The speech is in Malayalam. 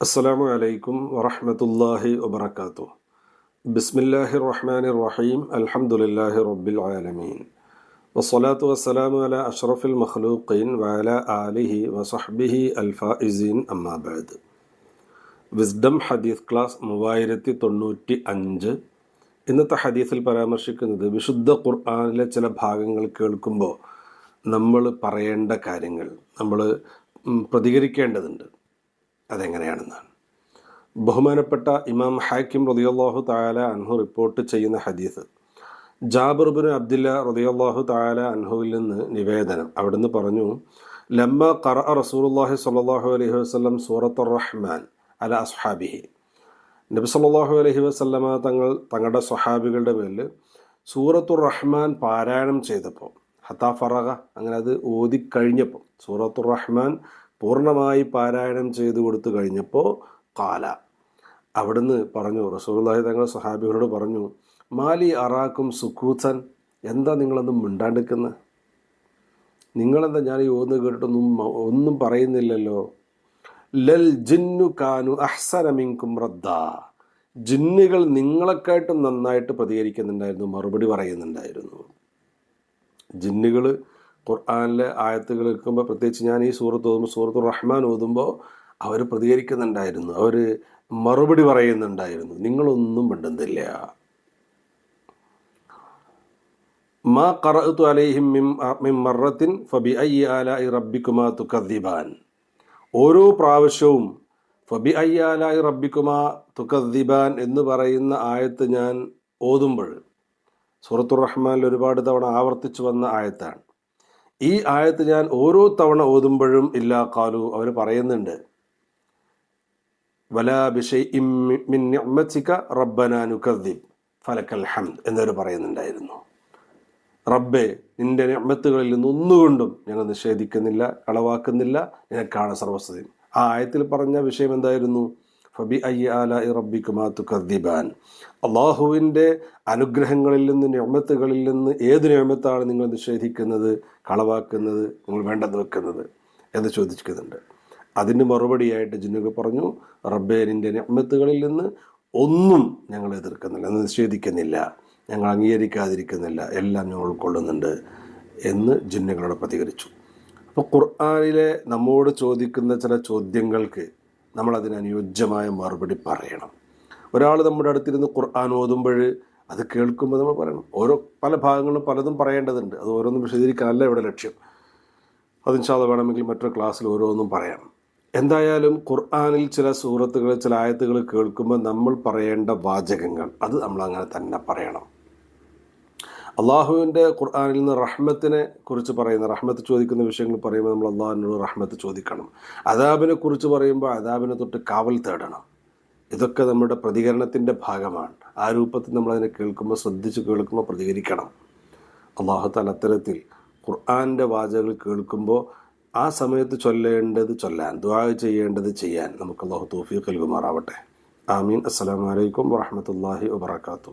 അസ്സലാമു അലൈക്കും വറഹമത്തല്ലാഹി വബർക്കാത്തു ബിസ്മില്ലാഹി റഹ്മാൻ റഹീം അൽഹംദുലില്ലാഹി റബ്ബിൽ ആലമീൻ വസ്സലാത്തു വസ്സലാമു അല അഷ്റഫുൽ മഖ്ലൂഖീൻ വഅലാ ആലിഹി വസഹ്ബിഹി അൽഫായിസീൻ അമ്മാബാദ് വിസ്ഡം ഹദീസ് ക്ലാസ് മൂവായിരത്തി തൊണ്ണൂറ്റി അഞ്ച് ഇന്നത്തെ ഹദീസിൽ പരാമർശിക്കുന്നത് വിശുദ്ധ ഖുർആാനിലെ ചില ഭാഗങ്ങൾ കേൾക്കുമ്പോൾ നമ്മൾ പറയേണ്ട കാര്യങ്ങൾ നമ്മൾ പ്രതികരിക്കേണ്ടതുണ്ട്. അതെങ്ങനെയാണെന്നാണ്. ബഹുമാനപ്പെട്ട ഇമാം ഹാക്കിം റതിയല്ലാഹു താല അൻഹു റിപ്പോർട്ട് ചെയ്യുന്ന ഹദീസ് ജാബിർബിൻ അബ്ദില്ല റതിയല്ലാഹു താല അൻഹുവിൽ നിന്ന് നിവേദനം. അവിടുന്ന് പറഞ്ഞു ലമ്മ കറ റസൂലുള്ളാഹി സ്വല്ലല്ലാഹു അലൈഹി വസ്ലം സൂറത്ത് റഹ്മാൻ അല അസ്ഹാബിഹി. നബി സല്ലാഹു അലൈഹി വസ്ലമ തങ്ങൾ തങ്ങളുടെ സ്വഹാബികളുടെ പേരിൽ സൂറത്തുർ റഹ്മാൻ പാരായണം ചെയ്തപ്പോൾ ഹത്താ ഫറഹ അങ്ങനെ അത് ഓതിക്കഴിഞ്ഞപ്പോൾ സൂറത്തു റഹ്മാൻ പൂർണമായി പാരായണം ചെയ്തു കൊടുത്തു കഴിഞ്ഞപ്പോൾ കാല അവിടുന്ന് പറഞ്ഞു റസൂലുള്ളാഹി തങ്ങൾ സ്വഹാബികളോട് പറഞ്ഞു മാലി അറാക്കും സുക്കൂത്തൻ എന്താ നിങ്ങളൊന്നും മിണ്ടാണ്ടിരിക്കുന്നത് നിങ്ങളെന്താ ഞാൻ ഈ ഓന്ന് കേട്ടിട്ടൊന്നും ഒന്നും പറയുന്നില്ലല്ലോ? ലൽ ജിന്നു കാനു അഹ്സനമിങ്കും റദ്ദ. ജിന്നുകൾ നിങ്ങളെക്കാട്ടും നന്നായിട്ട് പ്രതികരിക്കുന്നുണ്ടായിരുന്നു മറുപടി പറയുന്നുണ്ടായിരുന്നു. ജിന്നുകൾ ഖുർആാനിലെ ആയത്തുകൾ കേൾക്കുമ്പോൾ പ്രത്യേകിച്ച് ഞാൻ ഈ സൂറത്ത് ഓതുമ്പോൾ സൂറത്ത് റഹ്മാൻ ഓതുമ്പോൾ അവർ പ്രതികരിക്കുന്നുണ്ടായിരുന്നു. അവർ മറുപടി പറയുന്നുണ്ടായിരുന്നു. നിങ്ങളൊന്നും മിണ്ടുന്നില്ല. മാ ഖറഅതു അലൈഹിം മിം മറത്തിൻ ഫബി ഐ ആലായി റബ്ബിക്കുമാ തുക്കദ്ദിബാൻ. ഓരോ പ്രാവശ്യവും ഫബി ഐ ആലായി റബ്ബിക്കുമാ തുക്കദ്ദിബാൻ എന്ന് പറയുന്ന ആയത്ത് ഞാൻ ഓതുമ്പോൾ സൂറത്തുർ റഹ്മാനിൽ ഒരുപാട് തവണ ആവർത്തിച്ചു വന്ന ആയത്താണ്. ഈ ആയത്ത് ഞാൻ ഓരോ തവണ ഓതുമ്പോഴും ഇല്ലാ കാലു അവർ പറയുന്നുണ്ട്. വലാ ബിഷൈ മിൻ നിഅ്മതിക റബ്ബന നുകദ്ദിബ് ഫലക്കൽ ഹംദ് എന്നവർ പറയുന്നുണ്ടായിരുന്നു. റബ്ബെ നിന്റെ നിഅ്മത്തുകളിൽ നിന്ന് ഒന്നുകൊണ്ടും ഞങ്ങൾ നിഷേധിക്കുന്നില്ല കളവാക്കുന്നില്ല നിനക്കാണ് സർവസ്വതി ആ ആയത്തിൽ പറഞ്ഞ വിഷയം എന്തായിരുന്നു? അള്ളാഹുവിന്റെ അനുഗ്രഹങ്ങളിൽ നിന്ന് ഞമത്തുകളിൽ നിന്ന് ഏത് ഞമത്താണ് നിങ്ങൾ നിഷേധിക്കുന്നത് കളവാക്കുന്നത് നിങ്ങൾ വേണ്ടെന്ന് വെക്കുന്നത് എന്ന് ചോദിക്കുന്നുണ്ട് അതിന് മറുപടിയായിട്ട് ജിന്നുക പറഞ്ഞു റബ്ബേനിന്റെ ഞമത്തുകളിൽ നിന്ന് ഒന്നും ഞങ്ങൾ എതിർക്കുന്നില്ല നിഷേധിക്കുന്നില്ല ഞങ്ങൾ അംഗീകരിക്കാതിരിക്കുന്നില്ല എല്ലാം ഞങ്ങൾ ഉൾക്കൊള്ളുന്നുണ്ട് എന്ന് ജിന്നുകളോട് പ്രതികരിച്ചു. അപ്പോൾ ഖുർആാനിലെ നമ്മോട് ചോദിക്കുന്ന ചില ചോദ്യങ്ങൾക്ക് നമ്മൾ അതിന് അനുയോജ്യമായ മറുപടി പറയണം. ഒരാൾ നമ്മുടെ അടുത്തിരുന്ന് ഖുർആൻ ഓതുമ്പോൾ അത് കേൾക്കുമ്പോൾ നമ്മൾ പറയണം. ഓരോ പല ഭാഗങ്ങളും പലതും പറയേണ്ടതുണ്ട്. അത് ഓരോന്നും വിശദീകരിക്കാനല്ല ഇവിടെ ലക്ഷ്യം. അതിൻഷാല്ല വേണമെങ്കിൽ മറ്റൊരു ക്ലാസ്സിൽ ഓരോന്നും പറയാം. എന്തായാലും ഖുർആാനിൽ ചില സൂറത്തുകൾ ചില ആയത്തുകൾ കേൾക്കുമ്പോൾ നമ്മൾ പറയേണ്ട വാചകങ്ങൾ അത് നമ്മൾ അങ്ങനെ തന്നെ പറയണം. അള്ളാഹുവിന്റെ ഖുർആാനിൽ നിന്ന് റഹ്മത്തിനെ കുറിച്ച് പറയുന്ന റഹ്മത്ത് ചോദിക്കുന്ന വിഷയങ്ങൾ പറയുമ്പോൾ നമ്മൾ അള്ളാഹുവിനോട് റഹ്മത്ത് ചോദിക്കണം. അദാബിനെ കുറിച്ച് പറയുമ്പോൾ അദാബിനെ തൊട്ട് കാവൽ തേടണം. ഇതൊക്കെ നമ്മുടെ പ്രതികരണത്തിന്റെ ഭാഗമാണ്. ആ രൂപത്തിൽ നമ്മളതിനെ കേൾക്കുമ്പോൾ ശ്രദ്ധിച്ച് കേൾക്കുമ്പോൾ പ്രതികരിക്കണം. അള്ളാഹു താൻ അത്തരത്തിൽ ഖുർആാന്റെ വാചകൾ കേൾക്കുമ്പോൾ ആ സമയത്ത് ചൊല്ലേണ്ടത് ചൊല്ലാൻ ദ്വാ ചെയ്യേണ്ടത് ചെയ്യാൻ നമുക്ക് അള്ളാഹു തൗഫീഖ് നൽകുമാറാവട്ടെ. ആമീൻ. അസ്സലാമു അലൈക്കും വറഹ്മത്തുള്ളാഹി വബറകാതുഹു.